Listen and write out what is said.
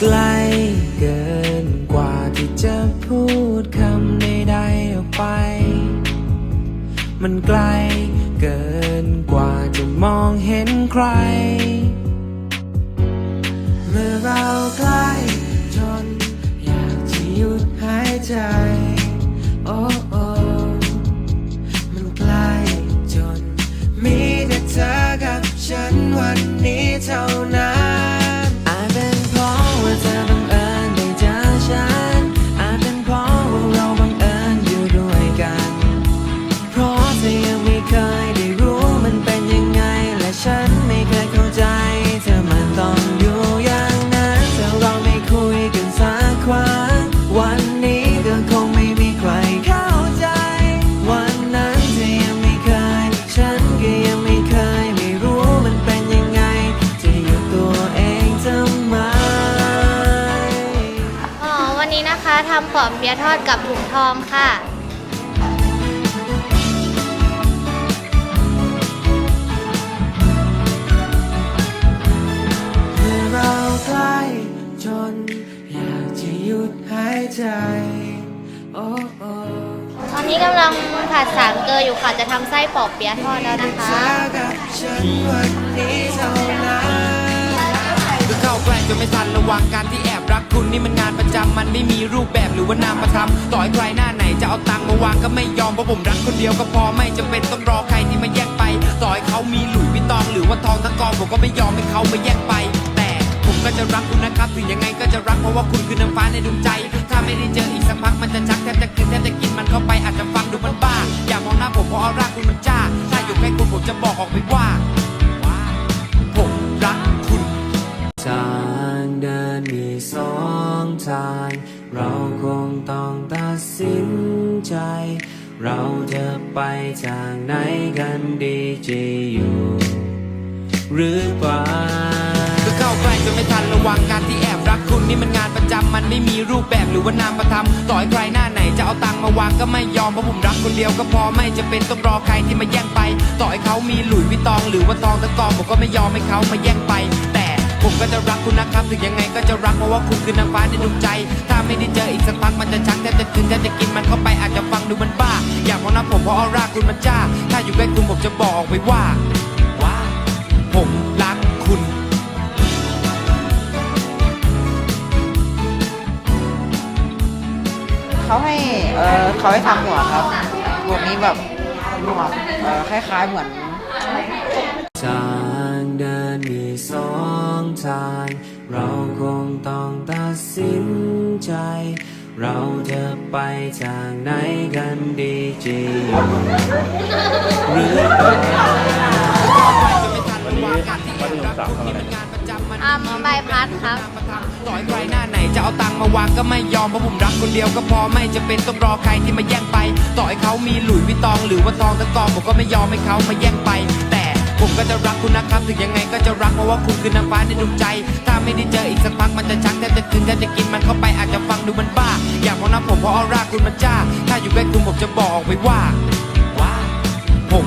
ไกลเกินกว่าที่จะพูดคำใดๆออกไป มันไกลเกินกว่าจะมองเห็นใคร เมื่อเราใกล้ นนี้นะคะทำปอมเปี๊ยะทอดกับถุงทองค่ะ เมื่อเราใกล้จน อยากจะหยุดหายใจ โอ้โอ้ตอนนี้กำลังผัดสามเกลืออยู่ค่ะจะทำไส้ปอบเปี๊ยะทอดแล้วนะคะเธอกับฉันวันนี้เท่านั้นก็เข้าใกล้จนไม่ทันระวังการที่แอบ รักคุณนี่มันงานประจำมันไม่มีรูปแบบหรือว่านามธรรมต่อให้ใครหน้าไหนจะเอาตังค์มาวางก็ไม่ยอมเพราะผมรักคนเดียวก็พอไม่จำเป็นต้องรอใครที่มาแย่งไป ต่อให้เขามีหลุยวิตตองหรือว่าทองทั้งกองผมก็ไม่ยอมให้เขามาแย่งไป แต่ผมก็จะรักคุณนะครับถึงยังไงก็จะรักเพราะว่าคุณคือน้ำฟ้าในดวงใจ ถ้าไม่ได้เจออีกสักพักมันจะชักแทบจะกินแทบจะกินมันเข้าไปอาจจะ เราคงต้องตัดสินใจ เราจะไปทางไหนกันดีจะอยู่ หรือเปล่าก็เข้าใกล้จนไม่ทันระวังการที่แอบรักคุณนี่มันงานประจำมันไม่มีรูปแบบหรือว่านามธรรมต่อให้ใครหน้าไหนจะเอาตังค์มาวางก็ไม่ยอมเพราะผมรักคนเดียวก็พอไม่จะเป็นต้องรอใครที่มาแย่งไป ต่อให้เขามีหลุยวิตองหรือว่าทองทั้งกองผมก็ไม่ยอมให้เขามาแย่งไป ผมก็จะรักคุณนะครับถึงยังไงก็จะรักเพราะว่าคุณคือนางฟ้าในดวงใจ ถ้าไม่ได้เจออีกสักพักมันจะชักแทบจะกินแทบจะกินมันเข้าไปอาจจะฟังดูมันบ้า อยากมองหน้าผมเพราะออร่าคุณมันจ้า ถ้าอยู่ใกล้คุณผมจะบอกออกไปว่าว่า ผมรักคุณเขาให้เออเขาให้ทำหมวกครับหมวกนี้แบบหมวกเออคล้ายๆเหมือนทางเดินมีสอง ทางเราคงต้องตัดสินใจ เราจะไปทางไหนกันดีจะอยู่หรือเปล่าอ่ำใบพัดครับ ต่อยใครหน้าไหนจะเอาตังค์มาวางก็ไม่ยอมเพราะผมรักคนเดียวก็พอไม่จะเป็นต้องรอใครที่มาแย่งไป ต่อให้เขามีหลุยวิตองหรือว่าทองทั้งกองผมก็ไม่ยอมให้เขามาแย่งไปแต่ ผมก็จะรักคุณนะครับถึงยังไงก็จะรักเพราะว่าคุณคือนางฟ้าในดวงใจ ถ้าไม่ได้เจออีกสักพักมันจะชักแทบจะกินแทบจะกินมันเข้าไปอาจจะฟังดูมันบ้า อยากมองหน้าผมเพราะออร่าคุณมันจ้า ถ้าอยู่ใกล้คุณผมจะบอกไปว่าว่าผม